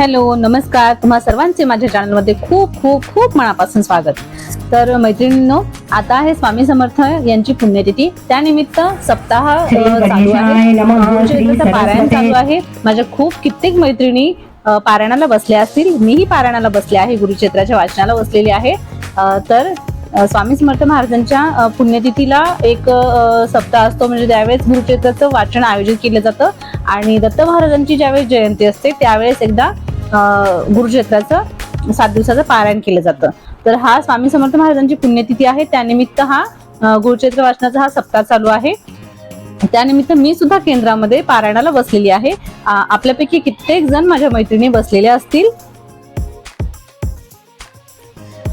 Hello नमस्कार. तुम्हा सर्वांचे माझ्या चॅनलमध्ये खूप खूप खूप मनापासून स्वागत. तर मैत्रिणींनो आता आहे स्वामी समर्थ यांची पुण्यतिथी. त्यानिमित्त सप्ताह चालू आहे. श्री पारायण. चालू आहे. माझ्या खूप कित्येक मैत्रिणी पारायणाला बसल्या असतील. मीही पारायणाला बसले आहे. गुरुचरित्राच्या वाचनाला बसलेली आहे. तर स्वामी समर्थ महाराजांच्या पुण्यतिथीला एक सप्ताह असतो. म्हणजे त्यावेळेस गुरुचरित्राचं वाचन आयोजित केलं जातं आणि दत्त महाराजांची ज्यावेळेस जयंती असते त्यावेळेस एकदा गुरुक्षेत्राचं सात दिवसाचं पारायण केलं जातं. तर हा स्वामी समर्थ महाराजांची पुण्यतिथी आहे. त्यानिमित्त हा गुरुक्षेत्र वाचनाचा हा सप्ताह चालू आहे. त्यानिमित्त मी सुद्धा केंद्रामध्ये पारायणाला बसलेली आहे. आपल्यापैकी कित्येक जण माझ्या मैत्रिणी बसलेल्या असतील.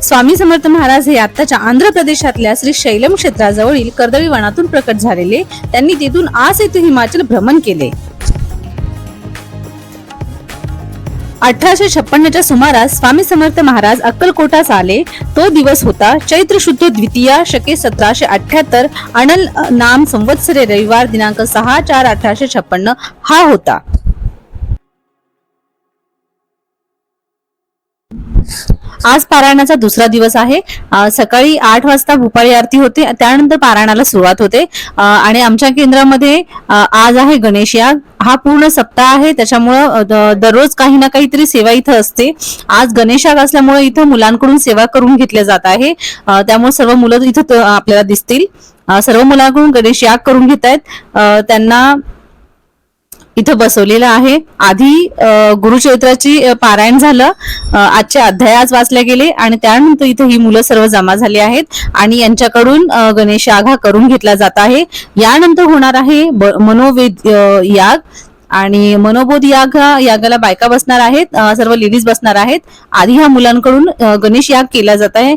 स्वामी समर्थ महाराज हे आताच्या आंध्र प्रदेशातल्या श्री शैलम क्षेत्राजवळील कर्दळी वनातून प्रकट झालेले. त्यांनी तेथून आज येथे हिमाचल भ्रमण केले. अठराशे छप्पन्नच्या सुमारास स्वामी समर्थ महाराज अक्कलकोटास आले. तो दिवस होता चैत्र शुद्ध द्वितीया शके सतराशे अठ्याहत्तर अनल नाम संवत्सरे रविवार दिनांक सहा चार अठराशे छप्पन्न हा होता. आज पारायणाचा दुसरा दिवस आहे. सकाळी आठ वाजता भूपाळी आरती होते. त्यानंतर पारायणाला सुरुवात होते. आणि आमच्या केंद्रामध्ये आज आहे गणेश याग. हा पूर्ण सप्ताह आहे. त्याच्यामुळं द- दररोज काही ना काहीतरी सेवा इथं असते. आज गणेश याग असल्यामुळे इथं मुलांकडून सेवा करून घेतल्या जात आहे. त्यामुळे सर्व मुलं इथं त- आपल्याला दिसतील. सर्व मुलांकडून गणेश याग करून घेत आहेत त्यांना इथं बसवलेलं आहे. आधी गुरुचरित्राची पारायण झालं. आजचे अध्याय आज वाचले गेले आणि त्यानंतर इथं ही मुलं सर्व जमा झाली आहेत आणि यांच्याकडून गणेश आघा करून घेतला जात आहे. यानंतर होणार आहे मनोवेद याग आणि मनोबोध याग हा यागाला बायका बसणार आहेत सर्व लेडीज बसणार आहेत. आधी ह्या मुलांकडून गणेश याग केला जात आहे.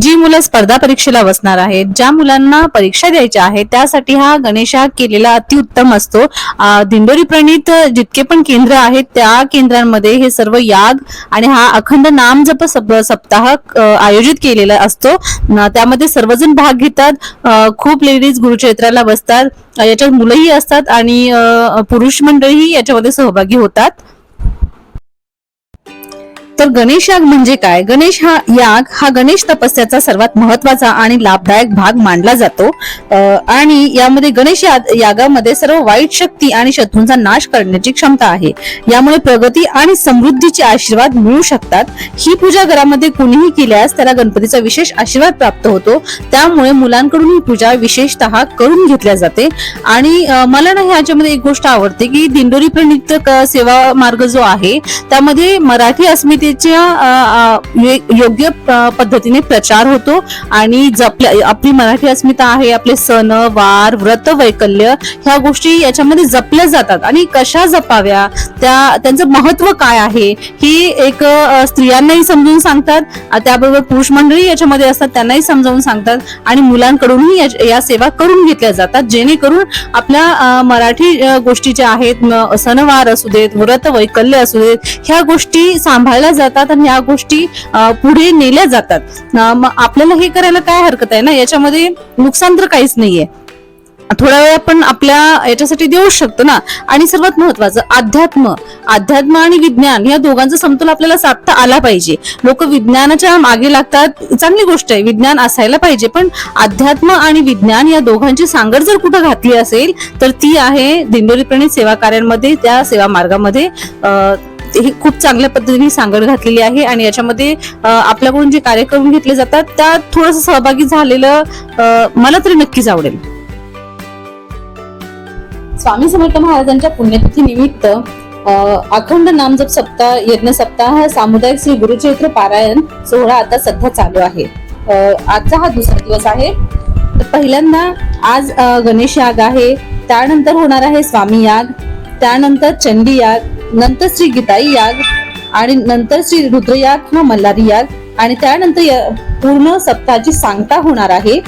जी मुलं स्पर्धा परीक्षेला बसणार आहेत ज्या मुलांना परीक्षा द्यायच्या आहेत त्यासाठी हा गणेश हा केलेला अतिउत्तम असतो. दिंडोरी प्रणित जितके पण केंद्र आहेत त्या केंद्रांमध्ये हे सर्व याग आणि हा अखंड नाम जप सप- सप्ताह आयोजित केलेला असतो. त्यामध्ये सर्वजण भाग घेतात. खूप लेडीज गुरुक्षेत्राला बसतात. याच्यात मुलंही असतात आणि पुरुष मंडळीही याच्यामध्ये सहभागी होतात. तर गणेश याग म्हणजे काय? गणेश हा याग हा गणेश तपस्याचा सर्वात महत्त्वाचा आणि लाभदायक भाग मानला जातो. आणि यामध्ये गणेश या- यागामध्ये सर्व वाईट शक्ती आणि शत्रूंचा नाश करण्याची क्षमता आहे. यामुळे प्रगती आणि समृद्धीचे आशीर्वाद मिळू शकतात. ही पूजा घरामध्ये कुणीही केल्यास त्याला गणपतीचा विशेष आशीर्वाद प्राप्त होतो. त्यामुळे मुलांकडून ही पूजा विशेषतः करून घेतल्या जाते. आणि मला ना ह्याच्यामध्ये एक गोष्ट आवडते की दिंडोरी प्रणित सेवा मार्ग जो आहे त्यामध्ये मराठी अस्मिते अस्मितेच्या योग्य पद्धतीने प्रचार होतो आणि जपल्या आपली मराठी अस्मिता आहे आपले सण वार व्रत वैकल्य ह्या गोष्टी याच्यामध्ये जपल्या जातात. आणि कशा जपाव्या? त्या त्यांचं महत्त्व काय आहे? ही एक स्त्रियांनाही समजून सांगतात त्याबरोबर पुरुष मंडळी याच्यामध्ये असतात त्यांनाही समजावून सांगतात आणि मुलांकडूनही या- या सेवा करून घेतल्या जातात जेणेकरून आपल्या मराठी गोष्टी ज्या आहेत सणवार असू देत व्रत वैकल्य असू देत ह्या गोष्टी सांभाळल्या जातात आणि ह्या गोष्टी पुढे नेल्या जातात. मग आपल्याला हे करायला काय हरकत आहे ना? याच्यामध्ये नुकसान तर काहीच नाहीये. थोडा वेळ आपण आपल्या याच्यासाठी देऊ शकतो ना? आणि सर्वात महत्वाचं अध्यात्म. अध्यात्म आणि विज्ञान या दोघांचा समतोल आपल्याला साधता आला पाहिजे. लोक विज्ञानाच्या मागे लागतात. चांगली गोष्ट आहे विज्ञान असायला पाहिजे. पण अध्यात्म आणि विज्ञान या दोघांची सांगड जर कुठं घातली असेल तर ती आहे दिंडोरी प्रणित सेवा कार्यांमध्ये त्या सेवा मार्गामध्ये अं, ही खूप चांगल्या पद्धतीने सांगड घातलेली आहे आणि याच्यामध्ये आपल्याकडून जे कार्य करून घेतले जातात त्यात थोडस सहभागी झालेलं मला तरी नक्कीच आवडेल. स्वामी समर्थ महाराजांच्या पुण्यतिथी निमित्त अखंड नामजप सप्ताह यज्ञ सप्ताह सामुदायिक श्री गुरुचैत्र पारायण सोहळा आता सध्या चालू आहे. आजचा हा दुसरा दिवस आहे. तर पहिल्यांदा आज गणेश याग आहे. त्यानंतर होणार आहे स्वामी याग. त्यानंतर चंडी याग. नंतर श्री गीताई याग आणि नंतर श्री रुद्रयाग किंवा मल्हारी याग. आणि त्यानंतर पूर्ण सप्ताहाची सांगता होणार आहे.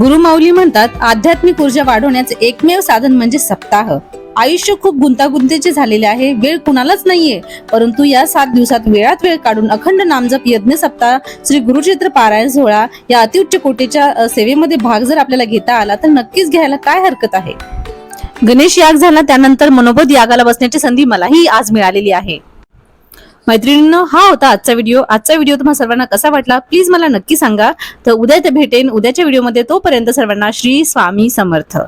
गुरुमाऊली म्हणतात आध्यात्मिक ऊर्जा वाढवण्याचे एकमेव साधन म्हणजे सप्ताह. आयुष्य खूप गुंतागुंतीचे झालेले आहे वेळ कुणालाच नाहीये. परंतु या सात दिवसात वेळात वेळ काढून अखंड नामजप यज्ञ सप्ताह श्री गुरुचित्र पारायण सोहळा या अतिउच्च कोटीच्या सेवेमध्ये भाग जर आपल्याला घेता आला तर नक्कीच घ्यायला काय हरकत आहे? गणेश याग झाला त्यानंतर मनोबोध यागाला बसण्याची संधी मलाही आज मिळालेली आहे. मैत्रिणींनो हा होता आजचा व्हिडिओ. आजचा व्हिडिओ तुम्हाला सर्वांना कसा वाटला प्लीज मला नक्की सांगा. तर उद्या ते भेटेन. उद्याच्या व्हिडिओमध्ये तोपर्यंत सर्वांना श्री स्वामी समर्थ.